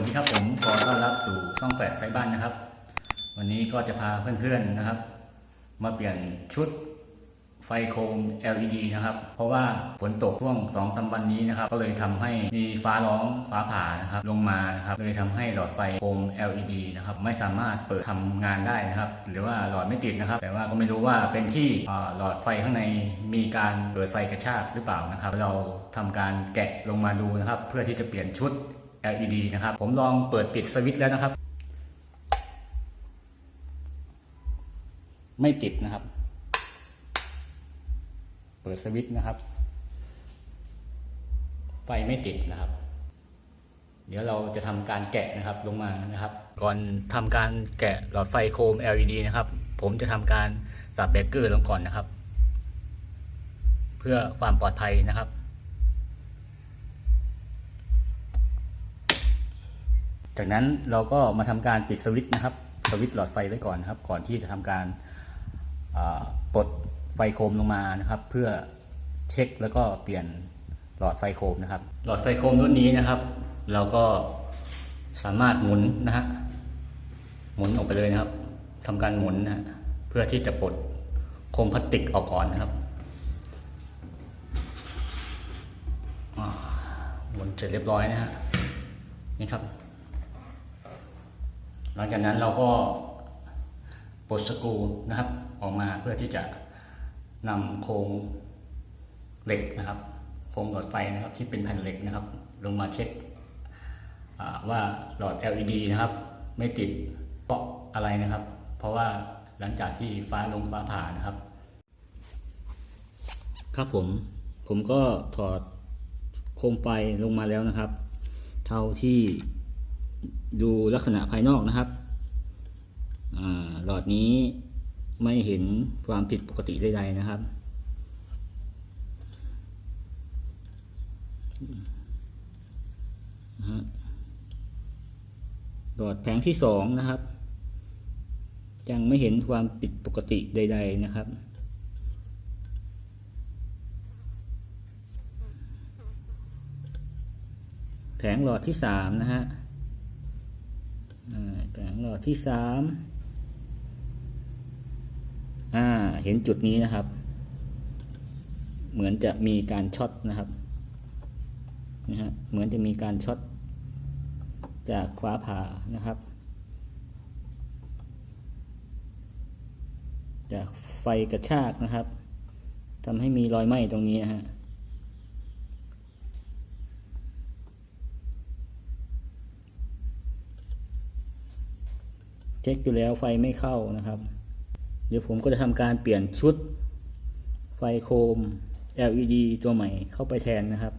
วัสดีครับผมขอต้อนรับสู่ช่องแฝดไฟบ้านนะครับ วันนี้ก็จะพาเพื่อนๆนะครับ มาเปลี่ยนชุดไฟโคม LED นะครับ เพราะว่าฝนตกช่วง2อสวันนี้นะครับ ก็เลยทำให้มีฟ้าร้องฟ้าผ่านะครับ ลงมานะครับ เลยทำให้หลอดไฟโคม LED นะครับ ไม่สามารถเปิดทำงานได้นะครับ หรือว่าหลอดไม่ติดนะครับ แต่ว่าก็ไม่รู้ว่าเป็นที่หลอดไฟข้างในมีการเปิดไฟกระชากหรือเปล่านะครับ เราทำการแกะลงมาดูนะครับ เพื่อที่จะเปลี่ยนชุด LED นะครับ ผมลองเปิดปิดสวิตช์แล้วนะครับ ไม่ติดนะครับ เปิดสวิตช์นะครับ ไฟไม่ติดนะครับ เดี๋ยวเราจะทำการแกะนะครับลงมานะครับ ก่อนทำการแกะหลอดไฟโคม LED นะครับ ผมจะทำการสับเบกเกอร์ลงก่อนนะครับ เพื่อความปลอดภัยนะครับ จากนั้นเราก็มาทำการปิดสวิตช์นะครับ สวิตช์หลอดไฟไว้ก่อนนะครับ ก่อนที่จะทำการปลดไฟโคมลงมานะครับ เพื่อเช็คแล้วก็เปลี่ยนหลอดไฟโคมนะครับ หลอดไฟโคมรุ่นนี้นะครับ เราก็สามารถหมุนนะฮะหมุนออกไปเลยนะครับทำการหมุนนะเพื่อที่จะปลดโคมพลาสติกออกก่อนนะครับหมุนเสร็จเรียบร้อยนะฮะนี่ครับ หลังจากนั้นเราก็ปลดสกรูนะครับออกมาเพื่อที่จะนำโครงเหล็กนะครับโครงหลอดไฟนะครับที่เป็นแผ่นเหล็กนะครับ ลงมาเช็คว่าหลอด LED นะครับ ไม่ติดเพราะอะไรนะครับ เพราะว่าหลังจากที่ฟ้าลงฟ้าผ่านะครับ ครับผมผมก็ถอดโคมไฟลงมาแล้วนะครับ เท่าที่ ดูลักษณะภายนอกนะครับหลอดนี้ไม่เห็นความผิดปกติใดๆนะครับ หลอดแผงที่สองนะครับ ยังไม่เห็นความผิดปกติใด ๆนะครับแผงหลอดที่สามนะฮะ แผงหลอดที่สามอ่าเห็นจุดนี้นะครับ เหมือนจะมีการช็อตนะครับนะฮะเหมือนจะมีการช็อตจากฟ้าผ่านะครับ จากไฟกระชากนะครับทำให้มีรอยไหม้ตรงนี้นะฮะ เช็คดูแล้วไฟไม่เข้านะครับ เดี๋ยวผมก็จะทำการเปลี่ยนชุด ไฟโคม LED ตัวใหม่เข้าไปแทนนะครับ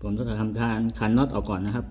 ผมต้องทำทานขันน็อตออกก่อนนะครับ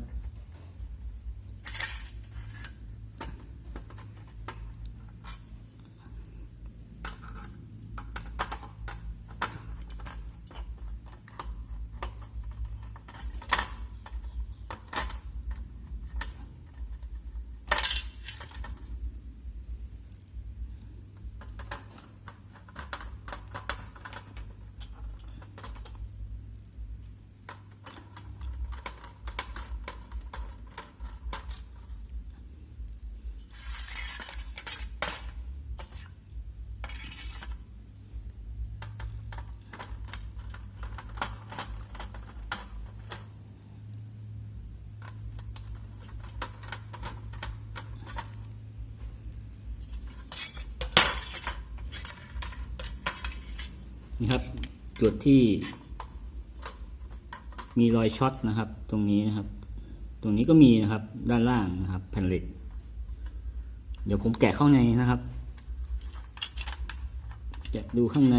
นี่ครับ จุดที่ มีรอยช็อตนะครับ ตรงนี้นะครับ ตรงนี้ก็มีนะครับด้านล่างนะครับ แผ่นเหล็ก เดี๋ยวผมแกะข้างในนะครับ แกะดูข้างใน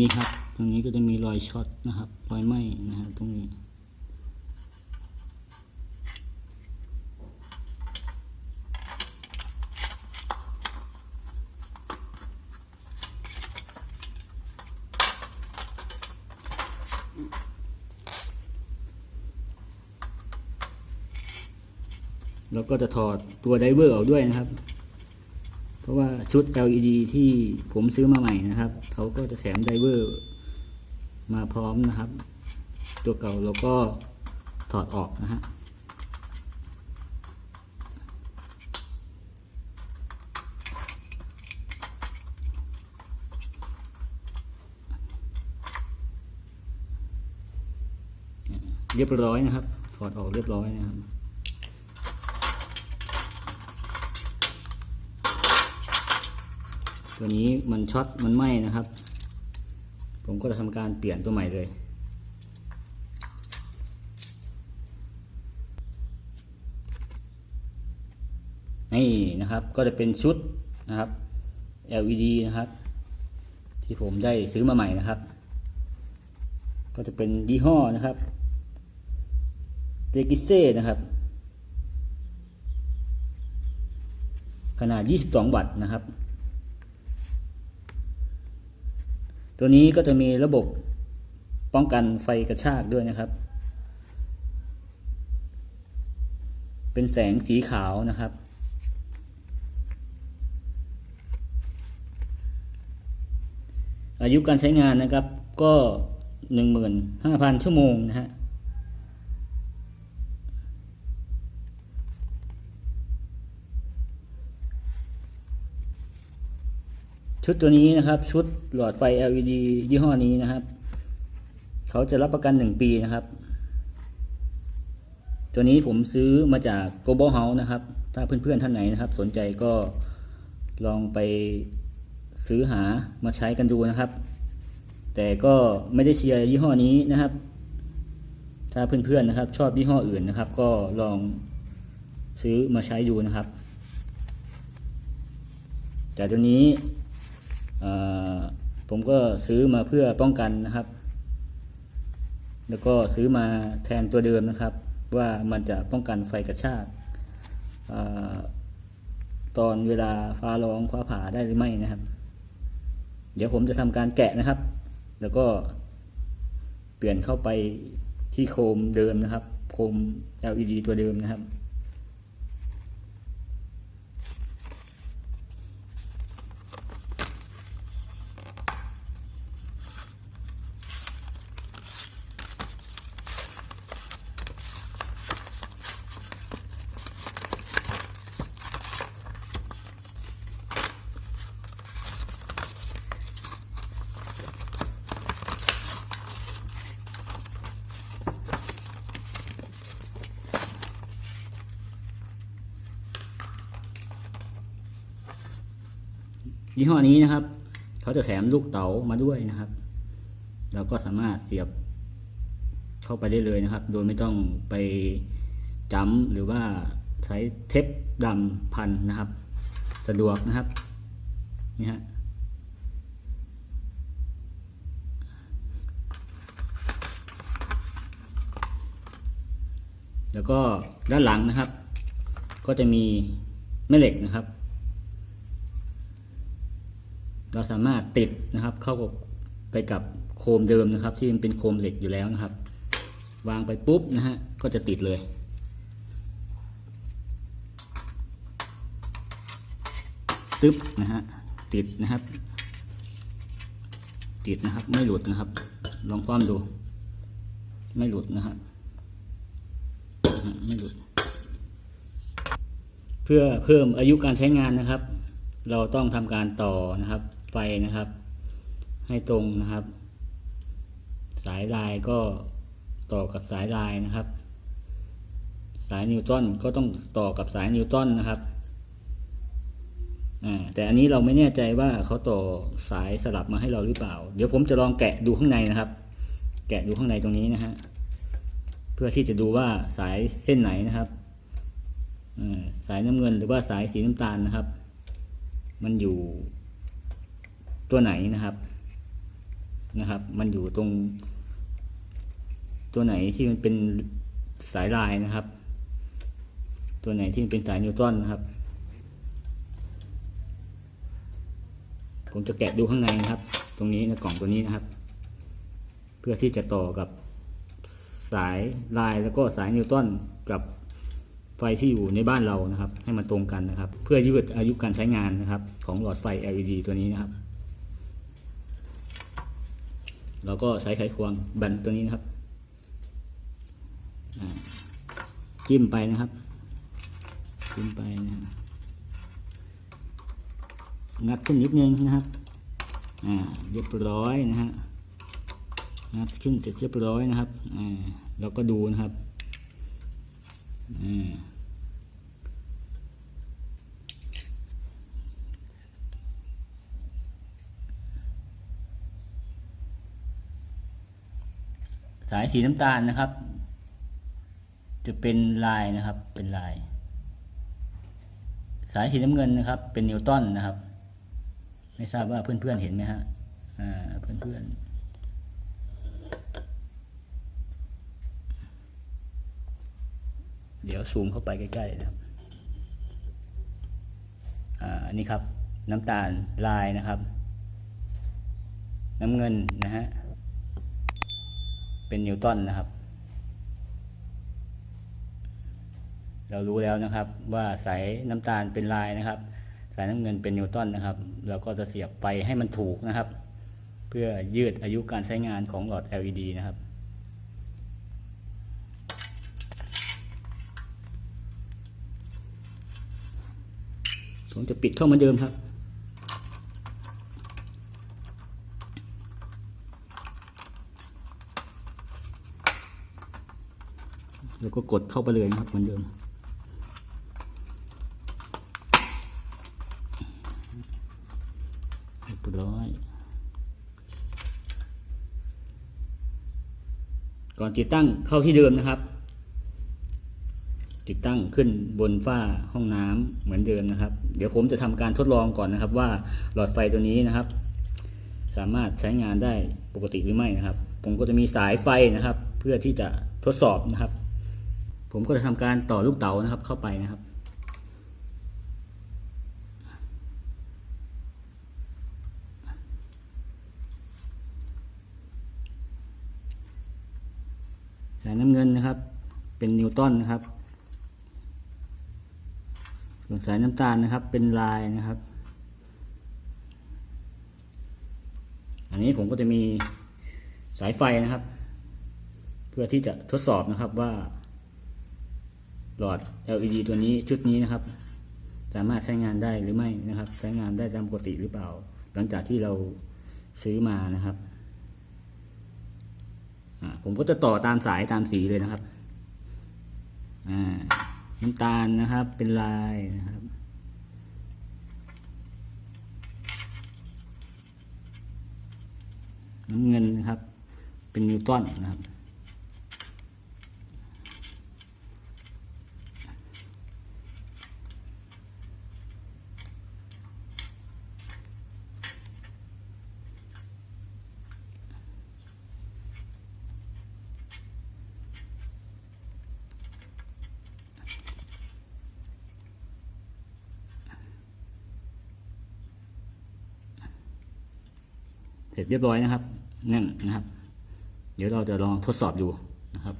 นี้ครับ ตรงนี้ก็จะมีรอยช็อตนะครับ รอยไหม้นะครับตรงนี้ แล้วก็จะถอดตัวไดเวอร์ออกด้วยนะครับ ราะว่าชุด LED ที่ผมซื้อมาใหม่นะครับเขาก็จะแถมไดเวอร์มาพร้อมนะครับ ตัวเก่าเราก็ถอดออกนะฮะเรียบร้อยนะครับ ถอดออกเรียบร้อยนะครับ ตัวนี้มันช็อตมันไหม้นะครับ ผมก็จะทำการเปลี่ยนตัวใหม่เลย นี่นะครับก็จะเป็นชุดนะครับ LED นะครับ ที่ผมได้ซื้อมาใหม่นะครับ ก็จะเป็นยี่ห้อนะครับเ e กิเซ่นะครับ ขนาด 22 วัตต์นะครับ ตัวนี้ก็จะมีระบบป้องกันไฟกระชากด้วยนะครับ เป็นแสงสีขาวนะครับ อายุการใช้งานนะครับก็ 15,000 ชั่วโมงนะฮะ ชุดตัวนี้นะครับ ชุดหลอดไฟ LED ยี่ห้อนี้นะครับ เขาจะรับประกัน 1 ปีนะครับ ตัวนี้ผมซื้อมาจาก Global House นะครับ ถ้าเพื่อนๆท่านไหนนะครับ สนใจก็ลองไปซื้อหามาใช้กันดูนะครับ แต่ก็ไม่ได้เชียร์ยี่ห้อนี้นะครับ ถ้าเพื่อนๆนะครับ ชอบยี่ห้ออื่นนะครับ ก็ลองซื้อมาใช้ดูนะครับ แต่ตัวนี้ ผมก็ซื้อมาเพื่อป้องกันนะครับ แล้วก็ซื้อมาแทนตัวเดิมนะครับ ว่ามันจะป้องกันไฟกระชากอตอนเวลาฟ้าร้องฟ้าผ่าได้หรือไม่นะครับ เดี๋ยวผมจะทำการแกะนะครับ แล้วก็เปลี่ยนเข้าไปที่โคมเดิมนะครับ โคม LED ตัวเดิมนะครับ ยี่ห้อนี้นะครับ เขาจะแถมลูกเต๋ามาด้วยนะครับ เราก็สามารถเสียบเข้าไปได้เลยนะครับ โดยไม่ต้องไปจ้ำหรือว่าใช้เทปดำพันนะครับ สะดวกนะครับนี่ฮะแล้วก็ด้านหลังนะครับ ก็จะมีแม่เหล็กนะครับ เราสามารถติดนะครับเข้ากับไปกับโคมเดิมนะครับ ที่มันเป็นโคมเหล็กอยู่แล้วนะครับ วางไปปุ๊บนะฮะก็จะติดเลย ตึ๊บนะฮะติดนะครับ ติดนะครับไม่หลุดนะครับ ลองคว่ำดู ไม่หลุดนะครับนะฮะไม่หลุด เพื่อเพิ่มอายุการใช้งานนะครับ เราต้องทำการต่อนะครับ ไฟนะครับ ให้ตรงนะครับ สายลายก็ต่อกับสายลายนะครับ สายนิวตันก็ต้องต่อกับสายนิวตันนะครับแต่อันนี้เราไม่แน่ใจว่าเขาต่อสายสลับมาให้เราหรือเปล่า เดี๋ยวผมจะลองแกะดูข้างในนะครับ แกะดูข้างในตรงนี้นะฮะเพื่อที่จะดูว่าสายเส้นไหนนะครับสายน้ำเงินหรือว่าสายสีน้ำตาลนะครับ มันอยู่ ตัวไหนนะครับนะครับ มันอยู่ตรง ตัวไหนที่มันเป็นสายลายนะครับ ตัวไหนที่มันเป็นสายนิวตันนะครับผมจะแกะดูข้างในนะครับ ตรงนี้ในกล่องตัวนี้นะครับ เพื่อที่จะต่อกับสายลายแล้วก็สายนิวตันกับไฟที่อยู่ในบ้านเรานะครับ ให้มันตรงกันนะครับ เพื่อยืดอายุการใช้งานนะครับ ของหลอดไฟ LED ตัวนี้นะครับ เราก็ใช้ไขควงแบนตัวนี้นะครับจิ้มไปนะครับจิ้มไปนะงัดขึ้นนิดนึงนะครับอ่าเรียบร้อยนะฮะงัดขึ้นเสร็จเรียบร้อยนะครับอ่าเราก็ดูนะครับอ่า สายสีน้ำตาลนะครับ จะเป็นลายนะครับเป็นลาย สายสีน้ำเงินนะครับ เป็นนิวตันนะครับ ไม่ทราบว่าเพื่อนๆเห็นไหมฮะอ่าเพื่อนๆเดี๋ยวซูมเข้าไปใกล้ๆนะครับ อ่าอันนี้ครับ น้ำตาลลายนะครับ น้ำเงินนะฮะ เป็นนิวตันนะครับ เรารู้แล้วนะครับว่าสายน้ำตาลเป็นลายนะครับ สายน้ำเงินเป็นนิวตันนะครับ เราก็จะเสียบไฟให้มันถูกนะครับ เพื่อยืดอายุการใช้งานของหลอด LED นะครับผมจะปิดเข้ามาเดิมครับ แล้วก็กดเข้าไปเลยนะครับเหมือนเดิมเรียบร้อยก่อนติดตั้งเข้าที่เดิมนะครับ ติดตั้งขึ้นบนฝ้าห้องน้ำเหมือนเดิมนะครับ เดี๋ยวผมจะทำการทดลองก่อนนะครับ ว่าหลอดไฟตัวนี้นะครับ สามารถใช้งานได้ปกติหรือไม่นะครับ ผมก็จะมีสายไฟนะครับ เพื่อที่จะทดสอบนะครับ ผมก็จะทำการต่อลูกเต๋านะครับเข้าไปนะครับ สายน้ำเงินนะครับ เป็นนิวตันนะครับ ส่วนสายน้ำตาลนะครับเป็นลายนะครับ อันนี้ผมก็จะมีสายไฟนะครับ เพื่อที่จะทดสอบนะครับว่า หลอด LED ตัวนี้ชุดนี้นะครับ สามารถใช้งานได้หรือไม่นะครับ ใช้งานได้ตามปกติหรือเปล่า หลังจากที่เราซื้อมานะครับผมก็จะต่อตามสายตามสีเลยนะครับน้ำตาลนะครับเป็นลายนะครับน้ำเงินนะครับ เป็นนิวตันนะครับ เรียบร้อยนะครับนั่นนะครับ เดี๋ยวเราจะลองทดสอบดูนะครับ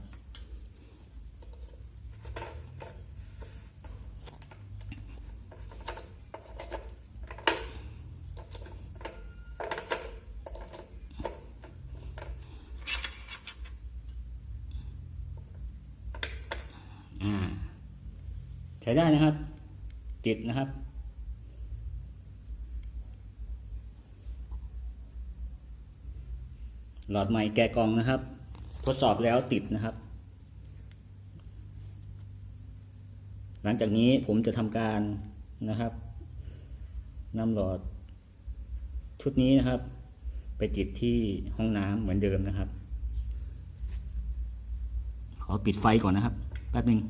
อ่าใช้ได้นะครับ ติดนะครับ หลอดใหม่แกะกองนะครับ ทดสอบแล้วติดนะครับ หลังจากนี้ผมจะทำการนะครับนำหลอดชุดนี้นะครับ ไปติดที่ห้องน้ำเหมือนเดิมนะครับ ขอปิดไฟก่อนนะครับ แป๊บหนึ่ง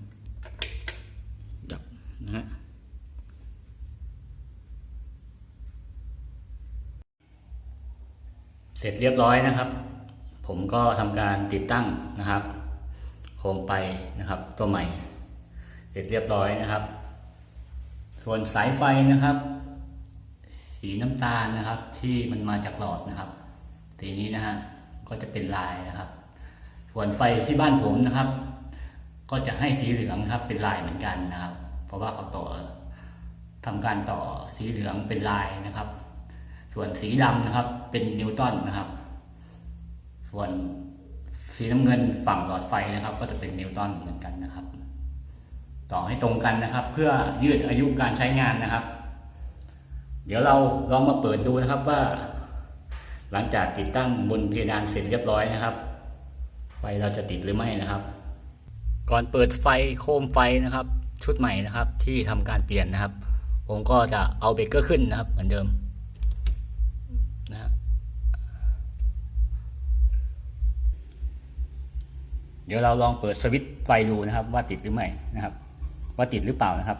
ดับนะฮะเสร็จเรียบร้อยนะครับ ผมก็ทำการติดตั้งนะครับโคมไปนะครับ ตัวใหม่เสร็จเรียบร้อยนะครับ ส่วนสายไฟนะครับ สีน้ำตาลนะครับ ที่มันมาจากหลอดนะครับสีนี้นะฮะก็จะเป็นลายนะครับ ส่วนไฟที่บ้านผมนะครับ ก็จะให้สีเหลืองครับเป็นลายเหมือนกันนะครับ เพราะว่าเขาต่อทำการต่อสีเหลืองเป็นลายนะครับ ส่วนสีดำนะครับเป็นนิวตันนะครับ ส่วนสีน้ำเงินฝั่งหลอดไฟนะครับ ก็จะเป็นนิวตันเหมือนกันนะครับ ต่อให้ตรงกันนะครับ เพื่อยืดอายุการใช้งานนะครับ เดี๋ยวเราลองมาเปิดดูนะครับว่า หลังจากติดตั้งบนเพดานเสร็จเรียบร้อยนะครับ ไฟเราจะติดหรือไม่นะครับ ก่อนเปิดไฟโคมไฟนะครับ ชุดใหม่นะครับที่ทำการเปลี่ยนนะครับ ผมก็จะเอาเบรกเกอร์ขึ้นนะครับ เหมือนเดิมนะฮะ เดี๋ยวเราลองเปิดสวิตช์ไฟดูนะครับ ว่าติดหรือไม่นะครับ ว่าติดหรือเปล่านะครับ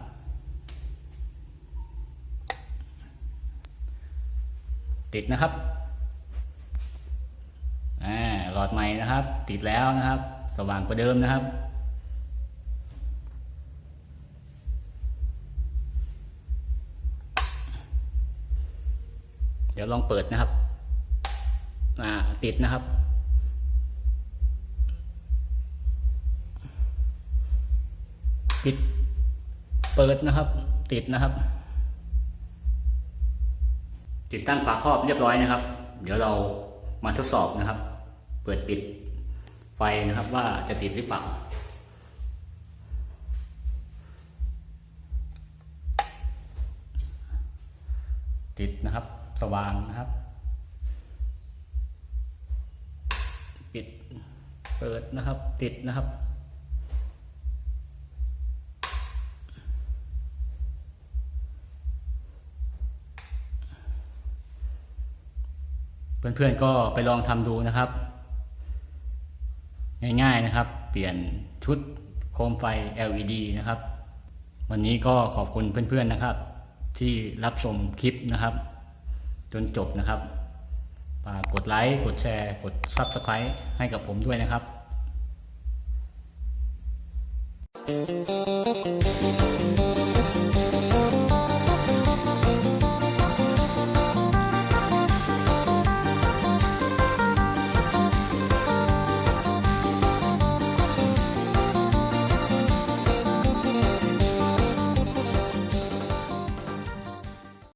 ติดนะครับอ่าหลอดใหม่นะครับ ติดแล้วนะครับ สว่างกว่าเดิมนะครับเดี๋ยวลองเปิดนะครับ อ่า ติดนะครับ ปิดเปิดนะครับ ติดนะครับ ติดตั้งฝาครอบเรียบร้อยนะครับ เดี๋ยวเรามาทดสอบนะครับ เปิดปิดไฟนะครับว่าจะติดหรือเปล่าติดนะครับสว่างนะครับ ปิดเปิดนะครับติดนะครับ เพื่อนๆก็ไปลองทำดูนะครับ ง่ายๆนะครับ เปลี่ยนชุดโคมไฟ LED นะครับ วันนี้ก็ขอบคุณเพื่อนๆนะครับ ที่รับชมคลิปนะครับ จนจบนะครับฝากกดไลค์ กดแชร์ กด Subscribe ให้กับผมด้วยนะครับ